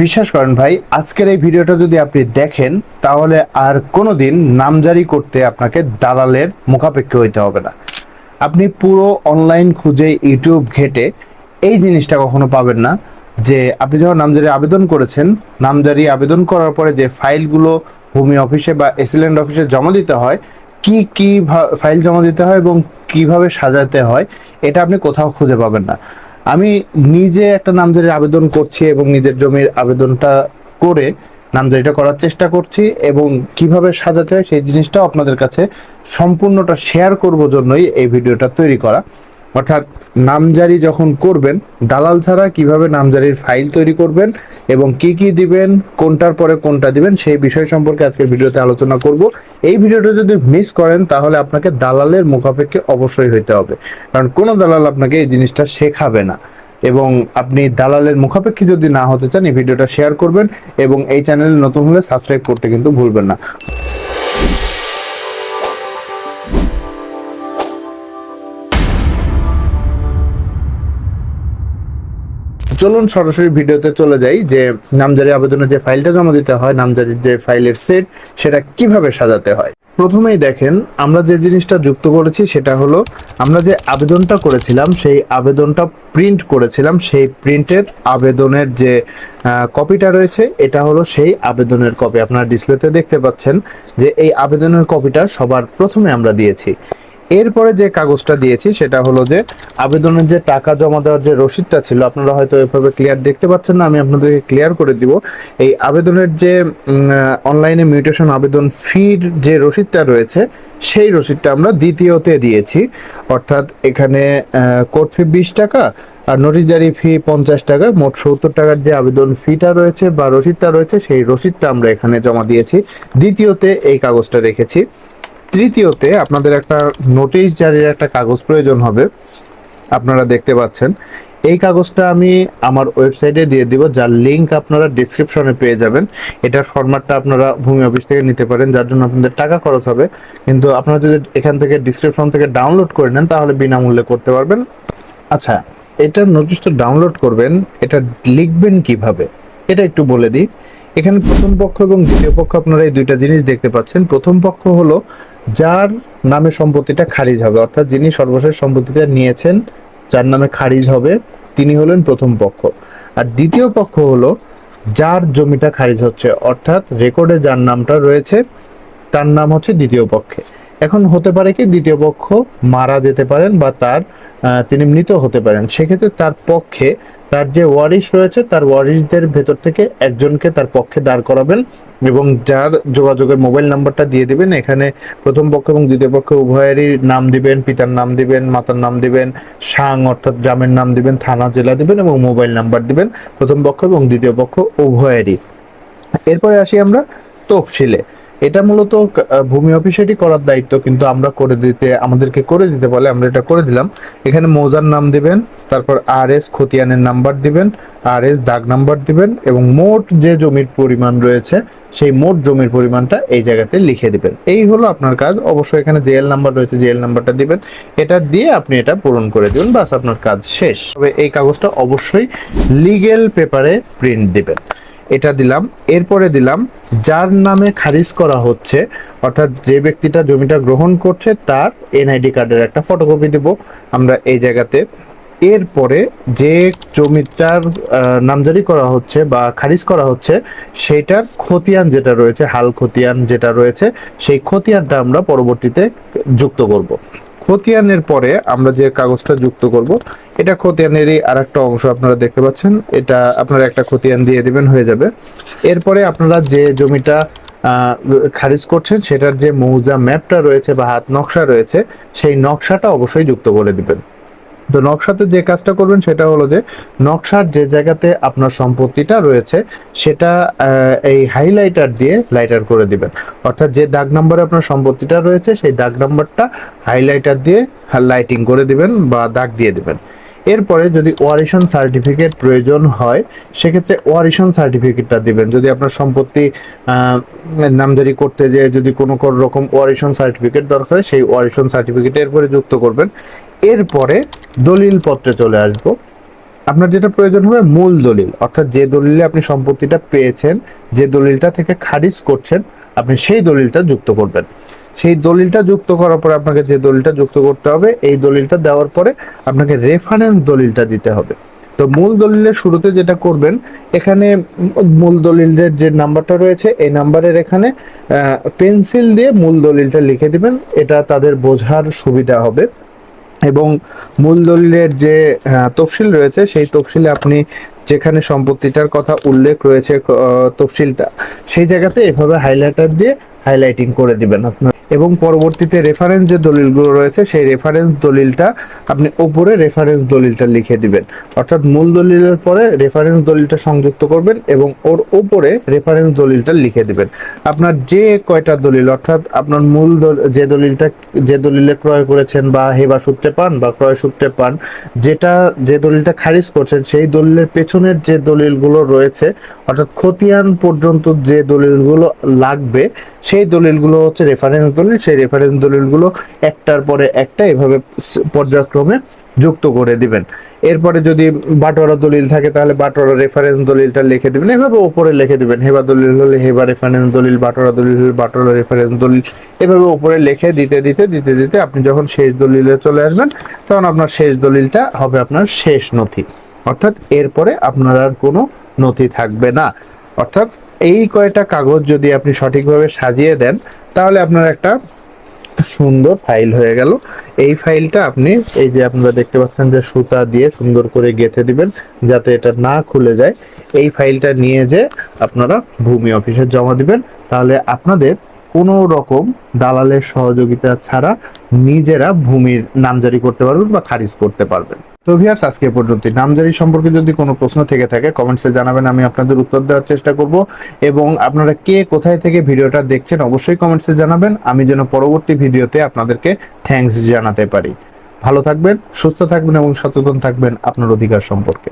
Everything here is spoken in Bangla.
বিশ্বাস করেন ভাই, আজকের এই ভিডিওটা যদি আপনি দেখেন, তাহলে আর কোনোদিন নামজারি করতে আপনাকে দালালের মুখাপেক্ষি হইতে হবে না। আপনি পুরো অনলাইন খুঁজে ইউটিউব ঘেটে এই জিনিসটা কখনো পাবেন না, যে আপনি যখন নামজারি আবেদন করেছেন, নামজারি আবেদন করার পরে যে ফাইলগুলো ভূমি অফিসে বা এসিলেন্ট অফিসে জমা দিতে হয়, কি কি ফাইল জমা দিতে হয় এবং কীভাবে সাজাতে হয়, এটা আপনি কোথাও খুঁজে পাবেন না। আমি নিজে একটা নামজারির আবেদন করছি এবং নিজের জমির আবেদনটা করে নামজারিটা করার চেষ্টা করছি এবং কীভাবে সাজাতে হয় সেই জিনিসটা আপনাদের কাছে সম্পূর্ণটা শেয়ার করব জন্যই এই ভিডিওটা তৈরি করা। অর্থাৎ নামজারি যখন করবেন, দালাল ছাড়া কীভাবে নামজারির ফাইল তৈরি করবেন এবং কি কি দিবেন, কোনটার পরে কোনটা দিবেন, সেই বিষয় সম্পর্কে আজকের ভিডিওতে আলোচনা করব। এই ভিডিওটা যদি মিস করেন, তাহলে আপনাকে দালালের মুখাপেক্ষে অবশ্যই হইতে হবে। কারণ কোনো দালাল আপনাকে এই জিনিসটা শেখাবে না। এবং আপনি দালালের মুখাপেক্ষী যদি না হতে চান, এই ভিডিওটা শেয়ার করবেন এবং এই চ্যানেলে নতুন হলে সাবস্ক্রাইব করতে কিন্তু ভুলবেন না। চলুন সরাসরি ভিডিওতে চলে যাই যে নামজারি আবেদনের যে ফাইলটা জমা দিতে হয়, নামজারির যে ফাইলের সেট, সেটা কীভাবে সাজাতে হয়? প্রথমেই দেখেন, আমরা যে জিনিসটা যুক্ত করেছি সেটা হলো, আমরা যে আবেদনটা করেছিলাম, সেই আবেদনটা প্রিন্ট করেছিলাম, সেই প্রিন্টের আবেদনের যে কপিটা রয়েছে, এটা হলো সেই আবেদনের কপি আপনারা ডিসপ্লেতে দেখতে পাচ্ছেন যে এই আবেদনের কপিটা সবার প্রথমে আমরা দিয়েছি। এরপরে যে কাগজটা দিয়েছি, সেটা হলো যে আবেদনের যে টাকা জমা দেওয়ার যে রসিদটা ছিল, আপনারা হয়তো এভাবে ক্লিয়ার দেখতে পাচ্ছেন না, আমি আপনাদেরকে ক্লিয়ার করে দিব। এই আবেদনের যে অনলাইনে মিউটেশন আবেদন ফির যে রসিদটা রয়েছে, সেই রসিদটা আমরা দ্বিতীয়তে দিয়েছি। অর্থাৎ এখানে কোর্ট ফি বিশ টাকা, আর নোটিশ জারি ফি পঞ্চাশ টাকা, মোট সত্তর টাকার যে আবেদন ফিটা রয়েছে বা রসিদটা রয়েছে, সেই রসিদটা আমরা এখানে জমা দিয়েছি। দ্বিতীয়তে এই কাগজটা রেখেছি। তৃতীয়তে আপনাদের একটা নোটিশ জারির একটা কাগজ প্রয়োজন হবে। আপনারা দেখতে পাচ্ছেন। এই কাগজটা আমি আমার ওয়েবসাইটে দিয়ে দিব, যার লিংক আপনারা ডিসক্রিপশনে পেয়ে যাবেন। এটার ফরম্যাটটা আপনারা ভূমি অফিস থেকে নিতে পারেন, যার জন্য আপনাদের টাকা খরচ হবে। কিন্তু আপনারা যদি এখান থেকে ডিসক্রিপশন থেকে ডাউনলোড করে নেন, তাহলে বিনামূল্যে করতে পারবেন। আচ্ছা এটার নোটিশটা ডাউনলোড করবেন, এটা লিখবেন কীভাবে? এটা একটু বলে দিই। এখানে প্রথম পক্ষ এবং দ্বিতীয় পক্ষ, আপনারা এই দুইটা জিনিস দেখতে পাচ্ছেন। প্রথম পক্ষ হলো যার নামে সম্পত্তিটা খারিজ হবে, অর্থাৎ যিনি সর্বশেষ সম্পত্তিটা নিয়েছেন, যার নামে খারিজ হবে, তিনি হলেন প্রথম পক্ষ। আর দ্বিতীয় পক্ষ হলো যার জমিটা খারিজ হচ্ছে, অর্থাৎ রেকর্ডে যার নামটা রয়েছে, তার নাম হচ্ছে দ্বিতীয় পক্ষে। এখন হতে পারে কি, দ্বিতীয় পক্ষ মারা যেতে পারেন বা তার তিনি মৃত হতে পারেন। সেক্ষেত্রে তার পক্ষে তার যে ওয়ারিশ রয়েছে, তার ওয়ারিশদের ভেতর থেকে একজনকে তার পক্ষে দাঁড় করাবেন এবং যার যোগাযোগের মোবাইল নাম্বারটা দিয়ে দিবেন। এখানে প্রথম পক্ষ এবং দ্বিতীয় পক্ষ উভয়েরই নাম দিবেন, পিতার নাম দিবেন, মাতার নাম দিবেন, সাং অর্থাৎ গ্রামের নাম দিবেন, থানা, জেলা দিবেন এবং মোবাইল নাম্বার দিবেন। প্রথম পক্ষ এবং দ্বিতীয় পক্ষ উভয়েরই। এরপরে আসি আমরা তফসিলে। এটা মূলত ভূমি অফিসেরই করার দায়িত্ব, কিন্তু আমরা করে দিতে, আমাদেরকে করে দিতে বলে আমরা এটা করে দিলাম। এখানে মৌজার নাম দিবেন, তারপর আর এস খতিয়ানের নাম্বার দিবেন আর এস দাগ নাম্বার দিবেন, এবং মোট যে জমির পরিমাণ রয়েছে, সেই মোট জমির পরিমাণটা এই জায়গাতে লিখে দিবেন। এই হলো আপনার কাজ, অবশ্যই এখানে জেএল নাম্বার রয়েছে, জেএল নাম্বারটা দিবেন। এটা দিয়ে আপনি এটা পূরণ করে দিবেন, বাস আপনার কাজ শেষ। তবে এই কাগজটা অবশ্যই লিগেল পেপারে প্রিন্ট দিবেন। এটা দিলাম। এরপরে দিলাম, যার নামে খারিজ করা হচ্ছে, অর্থাৎ যে ব্যক্তিটা জমিটা গ্রহণ করছে, তার এনআইডি কার্ডের একটা ফটোকপি দেব আমরা এই জায়গাতে। এরপরে যে জমিটার নামজারি করা হচ্ছে বা খারিজ করা হচ্ছে সেটার খতিয়ান যেটা রয়েছে, হাল খতিয়ান যেটা রয়েছে, সেই খতিয়ানটা আমরা পরবর্তীতে যুক্ত করব। খতিয়ানের পরে আমরা যে কাগজটা যুক্ত করব, এটা খতিয়ানেরই আর একটা অংশ আপনারা দেখতে পাচ্ছেন। এটা আপনারা একটা খতিয়ান দিয়ে দেবেন, হয়ে যাবে। এরপরে আপনারা যে জমিটা খারিজ করছেন, সেটার যে মৌজা ম্যাপটা রয়েছে বা হাত নকশা রয়েছে, সেই নকশাটা অবশ্যই যুক্ত করে দিবেন। তো নকশাতে যে কাজটা করবেন সেটা হলো যে নকশার যে জায়গাতে আপনার সম্পত্তিটা রয়েছে, সেটা এই হাইলাইটার দিয়ে লাইটার করে দিবেন। অর্থাৎ যে দাগ নম্বরে আপনার সম্পত্তিটা রয়েছে, সেই দাগ নম্বরটা হাইলাইটার দিয়ে লাইটিং করে দিবেন বা দাগ দিয়ে দিবেন। এরপরে যদি ওয়ারিশন সার্টিফিকেট প্রয়োজন হয়, সেক্ষেত্রে ওয়ারিশন সার্টিফিকেটটা দিবেন। যদি আপনার সম্পত্তি নামজারি করতে যে যদি কোনো কোনো রকম ওয়ারিশন সার্টিফিকেট দরকার হয়, সেই ওয়ারিশন সার্টিফিকেট এরপরে যুক্ত করবেন। এরপরে দলিল পত্রে চলে আসব। আপনার যেটা প্রয়োজন হবে মূল দলিল, অর্থাৎ যে দলিলে আপনি সম্পত্তিটা পেয়েছেন, যে দলিলটা থেকে খারিজ করছেন, আপনি সেই দলিলটা যুক্ত করবেন। সেই দলিলটা যুক্ত করার পরে আপনাকে যে দলিলটা যুক্ত করতে হবে, এই দলিলটা দেওয়ার পরে আপনাকে রেফারেন্স দলিলটা দিতে হবে। তো মূল দলিলের শুরুতে যেটা করবেন, এখানে মূল দলিলের যে নাম্বারটা রয়েছে, এই নাম্বারের এখানে পেন্সিল দিয়ে মূল দলিলটা লিখে দিবেন, এটা তাদের বোঝার সুবিধা হবে। এবং মূল দলিলের যে তফসিল রয়েছে, সেই তফসিলে আপনি যেখানে সম্পত্তিটার কথা উল্লেখ রয়েছে তফসিলটা, সেই জায়গাতে এভাবে হাইলাইটার দিয়ে হাইলাইটিং করে দিবেন আপনার। এবং পরবর্তীতে রেফারেন্স যে দলিলগুলো রয়েছে, সেই রেফারেন্স দলিলটা আপনি উপরে রেফারেন্স দলিলটা লিখে দিবেন। অর্থাৎ মূল দলিলের পরে রেফারেন্স দলিলটা সংযুক্ত করবেন এবং ওর উপরে রেফারেন্স দলিলটা লিখে দিবেন। আপনার যে কয়টা দলিল, অর্থাৎ আপনার মূল যে দলিলটা, যে দলিলে ক্রয় করেছেন বা হেবা সূত্রে পান বা ক্রয় সূত্রে পান, যেটা, যে দলিলটা খারিজ করছেন, সেই দলিলের পেছনের যে দলিলগুলো রয়েছে, অর্থাৎ খতিয়ান পর্যন্ত যে দলিলগুলো লাগবে সেই দলিলগুলো হচ্ছে রেফারেন্স দলিল, সেই রেফারেন্স দলিলগুলো একটার পরে একটা এভাবে পর্যায়ক্রমে যুক্ত করে দিবেন। এরপরে যদি বাটোয়ারা দলিল থাকে, তাহলে বাটোয়ারা রেফারেন্স দলিলটা লিখে দিবেন। এভাবে উপরে লিখে দিবেন, হেবা দলিল হলে হেবা রেফারেন্স দলিল, বাটোয়ারা দলিল হলে বাটোয়ারা রেফারেন্স দলিল। এভাবে উপরে লিখে দিতে দিতে দিতে দিতে আপনি যখন শেষ দলিলে চলে আসবেন, তখন আপনার শেষ দলিলটা হবে আপনার শেষ নথি। অর্থাৎ এরপরে আপনার আর কোনো নথি থাকবে না। অর্থাৎ এই কয়টা কাগজ যদি আপনি সঠিকভাবে সাজিয়ে দেন, তাহলে আপনার একটা সুন্দর ফাইল হয়ে গেল। এই ফাইলটা আপনি এই যে আপনারা দেখতে পাচ্ছেন যে সুতা দিয়ে সুন্দর করে গেঁথে দিবেন যাতে এটা না খুলে যায়। এই ফাইলটা নিয়ে যে আপনারা ভূমি অফিসে জমা দিবেন, তাহলে আপনাদের কোনো রকম দালালের সহযোগিতা ছাড়া নিজেরা ভূমির নামজারি করতে পারবেন বা খারিজ করতে পারবেন। তো ভিয়ার্স আজকে পর্যন্ত নামজারি সম্পর্কে যদি কোনো প্রশ্ন থেকে থাকে কমেন্টসে জানাবেন, আমি আপনাদের উত্তর দেওয়ার চেষ্টা করব। এবং আপনারা কে কোথায় থেকে ভিডিওটা দেখছেন, অবশ্যই কমেন্টসে জানাবেন। আমি যেন পরবর্তী ভিডিওতে আপনাদেরকে থ্যাংকস জানাতে পারি। ভালো থাকবেন, সুস্থ থাকবেন এবং সচেতন থাকবেন আপনার অধিকার সম্পর্কে।